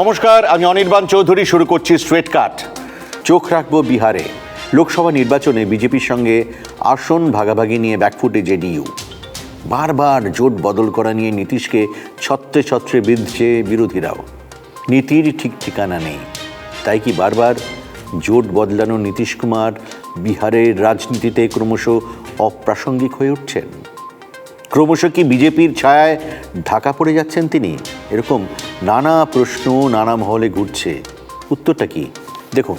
নমস্কার, আমি অনির্বাণ চৌধুরী, শুরু করছি স্ট্রেট কাট। চোখ রাখব বিহারে। লোকসভা নির্বাচনে বিজেপির সঙ্গে আসন ভাগাভাগি নিয়ে ব্যাকফুটে জেডিইউ। বারবার জোট বদল করা নিয়ে নীতিশকে ছত্রে ছত্রে বিঁধছে বিরোধীরাও। নীতির ঠিক ঠিকানা নেই। তাই কি বারবার জোট বদলানো নীতিশ কুমার বিহারের রাজনীতিতে ক্রমশ অপ্রাসঙ্গিক হয়ে উঠছেন? ক্রমশ কি বিজেপির ছায়ায় ঢাকা পড়ে যাচ্ছেন তিনি? এরকম নানা প্রশ্ন, নানা মহলে ঘুরছে। উত্তরটা কি? দেখুন।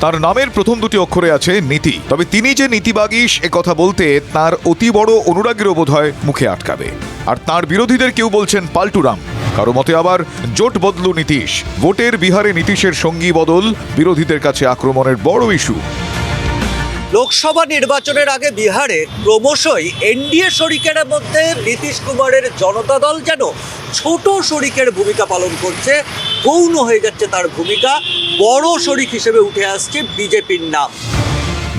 তার নামের প্রথম দুটি অক্ষরে আছে নীতি। তবে তিনি যে নীতিবাগীশ, এ কথা বলতে তার অতি বড় অনুরাগীরও বোধ হয় মুখে আটকাবে। আর তার বিরোধীদের কেউ বলছেন পাল্টুরাম। কারও মতে আবার জোট বদলু নীতিশ। ভোটের বিহারে নীতিশের সঙ্গী বদল বিরোধীদের কাছে আক্রমণের বড় ইস্যু। লোকসভা নির্বাচনের আগে বিহারে ক্রমশই এনডিএ শরিকের মধ্যে নীতিশ কুমারের জনতা দল যেন ছোট শরিকের ভূমিকা পালন করছে, গৌণ হয়ে যাচ্ছে তার ভূমিকা, বড় শরিক হিসেবে উঠে আসছে বিজেপির নাম।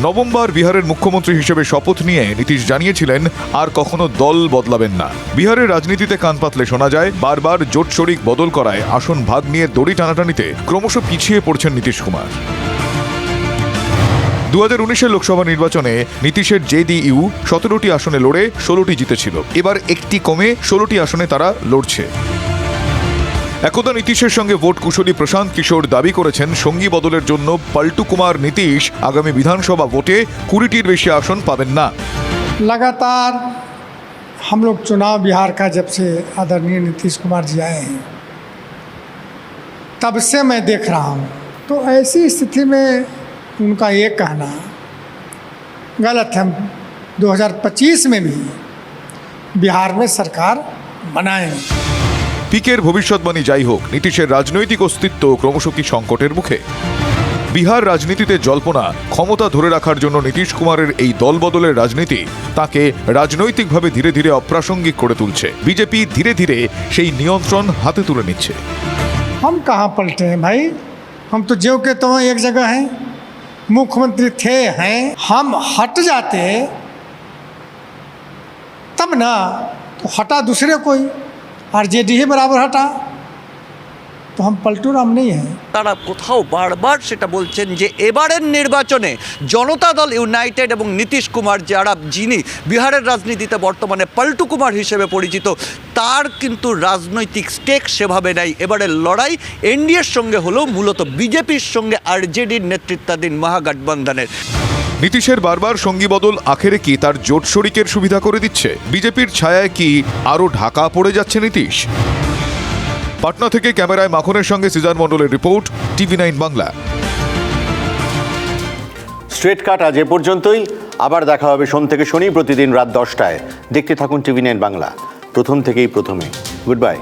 নভেম্বর বিহারের মুখ্যমন্ত্রী হিসেবে শপথ নিয়ে নীতিশ জানিয়েছিলেন, আর কখনো দল বদলাবেন না। বিহারের রাজনীতিতে কান পাতলে শোনা যায়, বারবার জোট শরিক বদল করায় আসন ভাগ নিয়ে দড়ি টানাটানিতে ক্রমশ পিছিয়ে পড়ছেন নীতিশ কুমার। দু হাজার উনিশের লোকসভা নির্বাচনে নীতিশের জেডিইউ সতেরোটি আসনে লড়ে ষোলোটি জিতেছিল এবার একটি কমে ষোলোটি আসনে তারা লড়ছে একদা নীতিশের সঙ্গে ভোট কুশলী প্রশান্ত কিশোর দাবি করেছেন সঙ্গী বদলের জন্য পাল্টু কুমার নীতিশ আগামী বিধানসভা ভোটে কুড়িটির বেশি আসন পাবেন না लगातार हम लोग चुनाव बिहार का जब से आदरणीय नीतीश कुमार जी आए हैं तब से मैं देख रहा हूँ तो ऐसी स्थिति में उनका ये कहना गलत है 2025 में भी बिहार में सरकार बनाएंगे পিকের ভবিষ্যৎবাণী যাই হোক নীতিশের রাজনৈতিক অস্তিত্ব ক্রমশ কি সংকটের মুখে বিহার রাজনীতিতে জল্পনা ক্ষমতা ধরে রাখার জন্য নীতিশ কুমারের এই দলবদলের রাজনীতি তাকে রাজনৈতিকভাবে ধীরে ধীরে অপ্রাসঙ্গিক করে তুলছে বিজেপি ধীরে ধীরে সেই নিয়ন্ত্রণ হাতে তুলে নিচ্ছে हम कहाँ पलटे हैं भाई हम तो ज्यों के तो एक जगह हैं मुख्यमंत्री थे, हैं, हम हट जाते, तब ना तो हटा दूसरे कोई और जे डी बराबर हटा। तो हम पलटू राम नहीं हैं তারা কোথাও বারবার সেটা বলছেন যে এবারের নির্বাচনে জনতা দল ইউনাইটেড এবং নীতিশ কুমার যারা যিনি বিহারের রাজনীতিতে বর্তমানে পাল্টু কুমার হিসেবে পরিচিত তার কিন্তু রাজনৈতিক স্টেক সেভাবে নাই এবারের লড়াই এনডিএর সঙ্গে হলেও মূলত বিজেপির সঙ্গে আরজেডির নেতৃত্বাধীন মহাগঠবন্ধনের নীতিশের বারবার সঙ্গী বদল আখেরে কি তার জোট শরিকের সুবিধা করে দিচ্ছে বিজেপির ছায়ায় কি আরও ঢাকা পড়ে যাচ্ছে নীতিশ পাটনা থেকে ক্যামেরায় মাখনের সঙ্গে সিজান মণ্ডলের report, TV nine Bangla. Straight cut আজ এ পর্যন্তই। আবার দেখা হবে সোম থেকে শনি প্রতিদিন রাত দশটায়। দেখতে থাকুন টিভি নাইন বাংলা। প্রথম থেকেই প্রথমে। Good bye